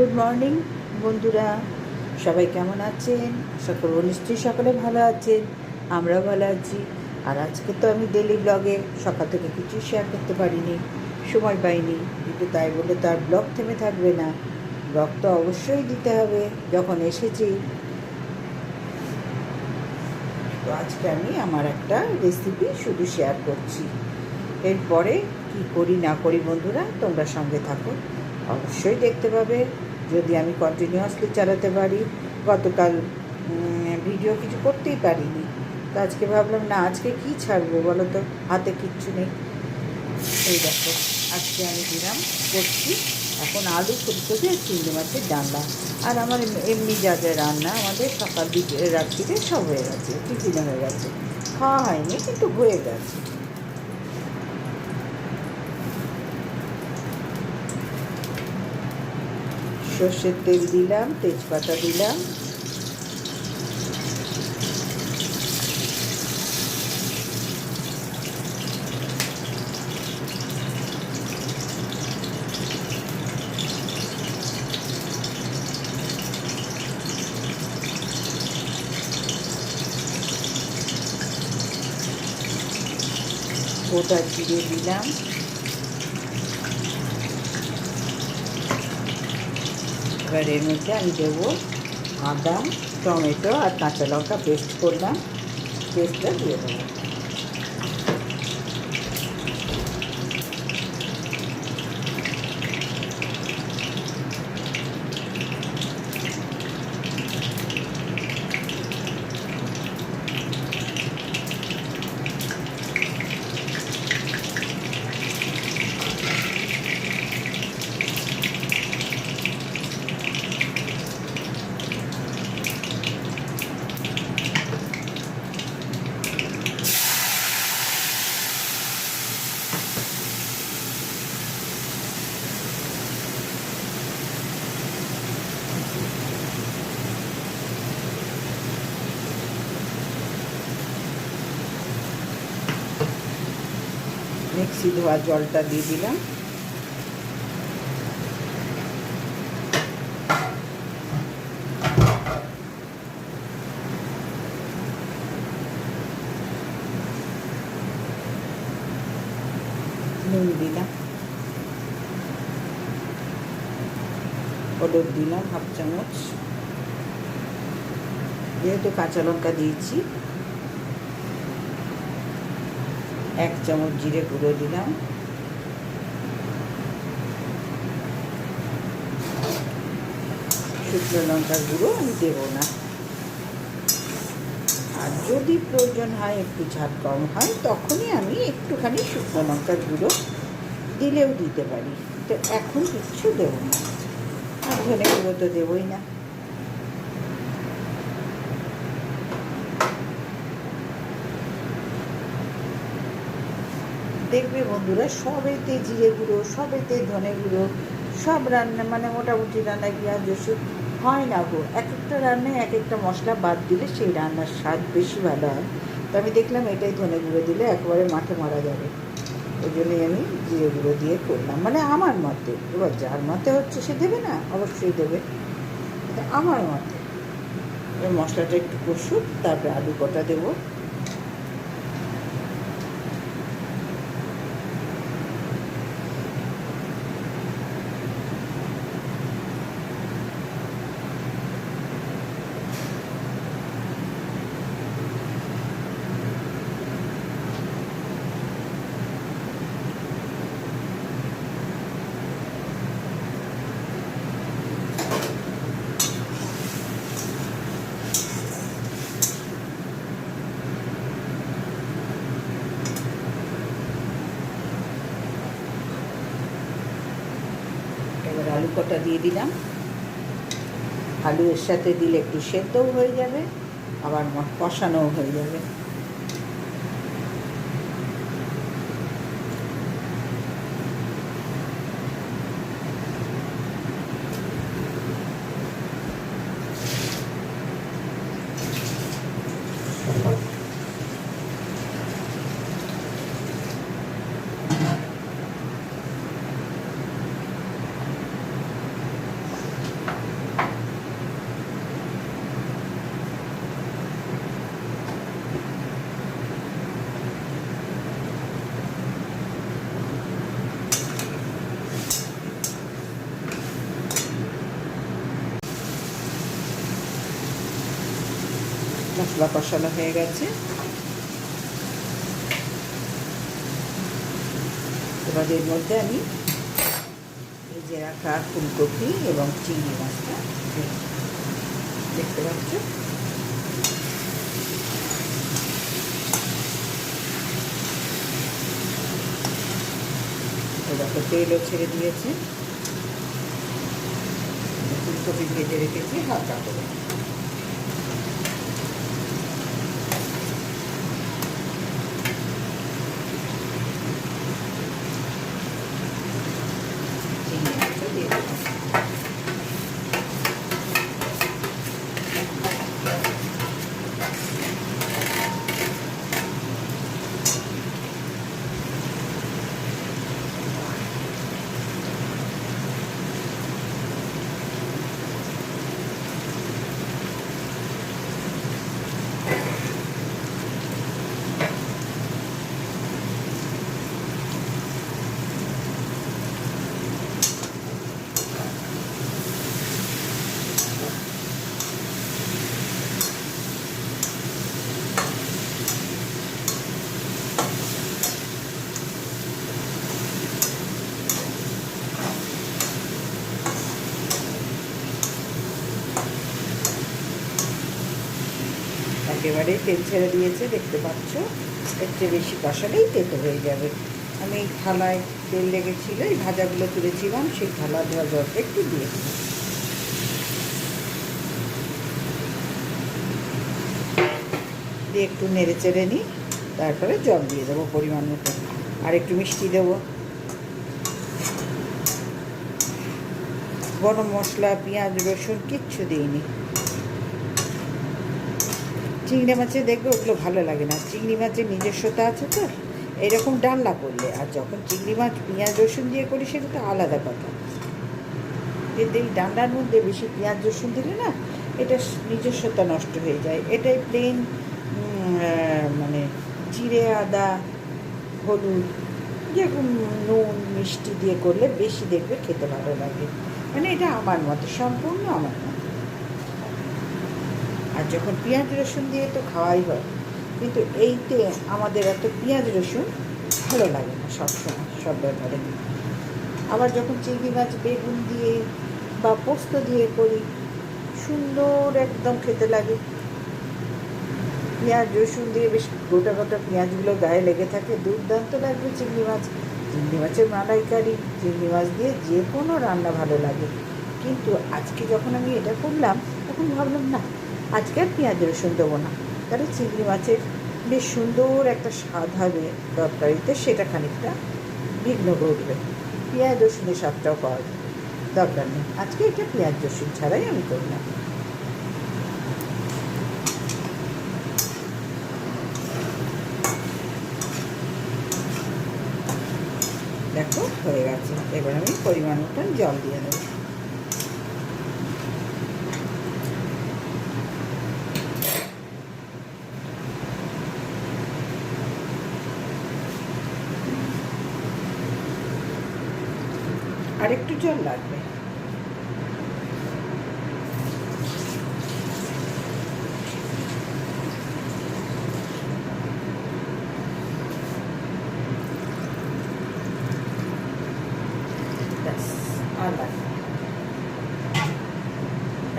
Good morning, বন্ধুরা। সবাই কেমন আছেন? সকল নিশ্চয়ই সকলে ভালো আছেন, আমরাও ভালো আছি। আর আজকে তো আমি ডেলি ব্লগে সকাল থেকে কিছু শেয়ার করতে পারিনি, সময় পাইনি। কিন্তু তাই বলে তো আর ব্লগ থেমে থাকবে না। ব্লগ তো অবশ্যই দিতে হবে, যখন এসেছি। তো আজকে আমি আমার একটা রেসিপি শুধু শেয়ার করছি। এরপরে কি করি না করি বন্ধুরা, তোমরা সঙ্গে থাকো। অবশ্যই দেখতে পাবে। যদি আমি কন্টিনিউয়াসলি চালাতে পারি, গতকাল ভিডিও কিছু করতেই পারিনি। তো আজকে ভাবলাম, না, আজকে কি ছাড়বো বলো তো? হাতে কিচ্ছু নেই। এই দেখো, আজকে আমি দিলাম, করছি। এখন আলু ফুলকপি আর চিংড়ি মাছের ডান্ডা আর আমার এমনি যা যা রান্না, আমাদের সকাল দিকে রাত্রিতে সব হয়ে গেছে টিফিনে হয়ে গেছে। খাওয়া হয়নি, কিন্তু হয়ে গেছে। সর্ষের তেল দিলাম তেজপাতা দিলাম গোটা জিরে দিলাম এবার এর মধ্যে আমি দেবো আদা, টমেটো আর কাঁচা লঙ্কা পেস্ট করলাম পেস্টটা দিয়ে দেবো। মিক্সি ধোয়া জলটা দিয়ে দিলাম। নুন দিলাম। হলুদ দিলাম, হাফ চামচ। যেহেতু কাঁচা লঙ্কা দিয়েছি এক চামচ জিরে গুঁড়ো দিলাম। শুকনো লঙ্কার গুঁড়ো আমি দেবো না। আর যদি প্রয়োজন হয়, একটু ঝাল কম হয়, তখনই আমি একটুখানি শুকনো লঙ্কার গুঁড়ো দিলেও দিতে পারি। তো এখন কিচ্ছু দেবো না। আর ধনে গুঁড়ো তো দেবই না। দেখবে বন্ধুরা সবেতে জিরে গুঁড়ো সবেতে ধনে গুঁড়ো, সব রান্না মানে মোটামুটি রান্না পেঁয়াজ রসুন হয় না গো। এক একটা রান্নায় এক একটা মশলা বাদ দিলে সেই রান্নার স্বাদ বেশি ভালো হয়। তো আমি দেখলাম এটাই ধনে গুঁড়ো দিলে একেবারে মাঠে মারা যাবে। ওই জন্যই আমি জিরে গুঁড়ো দিয়ে করলাম। মানে আমার মতে, এবার যার মতে হচ্ছে সে দেবে না, অবশ্যই দেবে। আমার মতে। মশলাটা একটু কষুক, তারপরে আলু কটা দেবো এবার আলু কটা দিয়ে দিলাম। আলু এর সাথে দিলে একটু সেদ্ধও হয়ে যাবে, আবার কষানোও হয়ে যাবে। মশলা কষানো হয়ে গেছে। এবার এর মধ্যে আমি এই যে রাখা ফুলকপি এবং চিংড়ি মাছটা। দেখতে পাচ্ছ? দেখো তেলও ছেড়ে দিয়েছে। ফুলকপি ভেজে রেখেছি হালকা করে চিংড়ি মাছও দিয়ে দেবো একেবারে তেল ছেড়ে দিয়েছে, দেখতে পাচ্ছ? চেয়ে বেশি কষালেই তেতো হয়ে যাবে। আমি থালায় তেল লেগেছিল, এই ভাজাগুলো তুলেছিলাম, সেই থালা ধোয়া জলটা একটু দিয়েছি দিয়ে একটু নেড়ে চেড়ে নিই, তারপরে জল দিয়ে দেবো পরিমাণ মতো। আর একটু মিষ্টি দেবো। গরম মশলা, পেঁয়াজ, রসুন কিচ্ছু দিইনি। চিংড়ি মাছে দেখবে ওগুলো ভালো লাগে না। চিংড়ি মাছের নিজস্বতা আছে তো, এরকম ডালনা করলে। আর যখন চিংড়ি মাছ, পেঁয়াজ, রসুন দিয়ে করি, সেটা তো আলাদা কথা। কিন্তু এই ডান্ডার মধ্যে বেশি পেঁয়াজ, রসুন দিলে না, এটা নিজস্বতা নষ্ট হয়ে যায়। এটাই প্লেন মানে জিরে, আদা, হলুদ, যেরকম নুন, মিষ্টি দিয়ে করলে বেশি দেখবে খেতে ভালো লাগে। মানে এটা আমার মতে, সম্পূর্ণ আমার মতে। আর যখন পেঁয়াজ রসুন দিয়ে তো খাওয়াই হয়, কিন্তু এইতে আমাদের এত পেঁয়াজ রসুন ভালো লাগে না সবসময়, সব ব্যাপারে। আবার যখন চিংড়ি মাছ, বেগুন দিয়ে বা পোস্ত দিয়ে করি, সুন্দর একদম খেতে লাগে। পেঁয়াজ রসুন দিয়ে বেশ গোটা গোটা পেঁয়াজগুলো গায়ে লেগে থাকে, দুর্দান্ত লাগবে চিংড়ি মাছ। চিংড়ি মাছের মালাইকারি, চিংড়ি মাছ দিয়ে যে কোনো রান্না ভালো লাগে। কিন্তু আজকে যখন আমি এটা করলাম, তখন ভাবলাম, না আজকে আর পেঁয়াজ রসুন দেবো না। তাহলে চিংড়ি মাছের বেশ সুন্দর একটা স্বাদ হবে তরকারিতে সেটা খানিকটা বিঘ্ন ঘটবে পেঁয়াজ রসুনের স্বাদটাও পাওয়া যাবে দরকার নেই। আজকে এটা পেঁয়াজ রসুন ছাড়াই আমি করলাম দেখো, হয়ে গেছে। এবার আমি পরিমাণ মতন জল দিয়ে দেবো। জল লাগবে।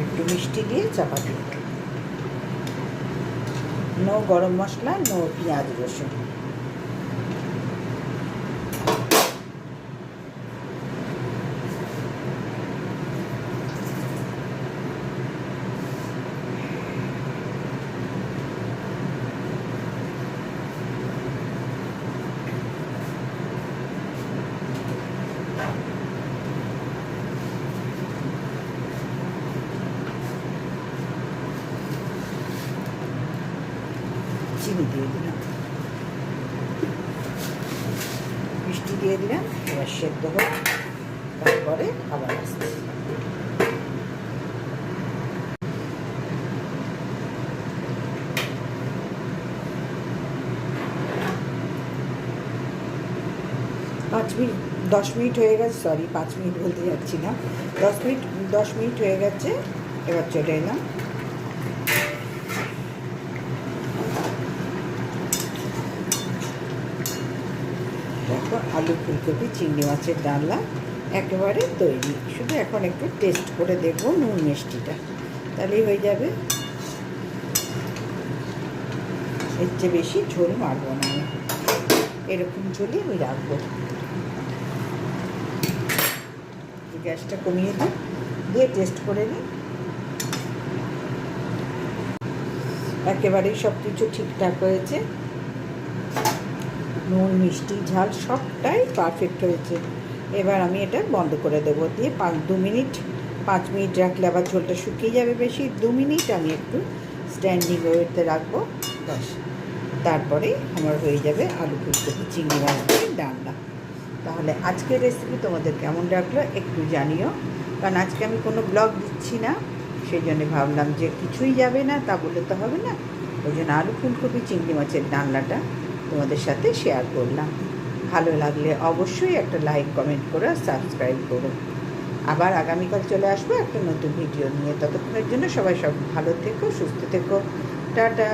একটু মিষ্টি দিয়ে চাপা দিয়ে নো গরম মশলা নো পেঁয়াজ রসুন। চিনি দিয়ে দিলাম। মিষ্টি দিয়ে দিলাম, এবার সেদ্ধ হোক তারপরে আবার পাঁচ মিনিট, দশ মিনিট হয়ে গেছে সরি পাঁচ মিনিট বলতে যাচ্ছি না। দশ মিনিট দশ মিনিট হয়ে গেছে, এবার চলে এলাম। আলু ফুলকপি, চিংড়ি মাছের ডালনা একেবারে তৈরি। শুধু এখন একটু টেস্ট করে দেখব নুন মিষ্টিটা। তাহলেই হয়ে যাবে। এর চেয়ে বেশি ঝোল মারবো না আমি। এরকম ঝোলই আমি রাখব। গ্যাসটা কমিয়ে দিই, দিয়ে টেস্ট করে নিই। একেবারেই সব কিছু ঠিকঠাক হয়েছে। নুন, মিষ্টি, ঝাল সবটাই পারফেক্ট হয়েছে। এবার আমি এটা বন্ধ করে দেবো। দিয়ে পাঁচ, দু মিনিট, পাঁচ মিনিট রাখলে আবার ঝোলটা শুকিয়ে যাবে বেশি। দু মিনিট আমি একটু স্ট্যান্ডিং ওয়েতে রাখব। ব্যাস। তারপরে আমার হয়ে যাবে আলু ফুলকপি, চিংড়ি মাছ ডালনা তাহলে আজকের রেসিপি তোমাদের কেমন লাগল একটু জানিও। কারণ আজকে আমি কোনো ব্লগ দিচ্ছি না। সেই জন্য ভাবলাম যে কিছুই যাবে না, তা বলে তো হবে না। ওই জন্য আলু ফুলকপি, চিংড়ি মাছের ডালনাটা তোমাদের সাথে শেয়ার করলাম। ভালো লাগলে অবশ্যই একটা লাইক কমেন্ট করো আর সাবস্ক্রাইব করো। আবার আগামীকাল চলে আসব একটা নতুন ভিডিও নিয়ে। ততক্ষণের জন্য সবাই সব ভালো থেকো, সুস্থ থেকো। টাটা!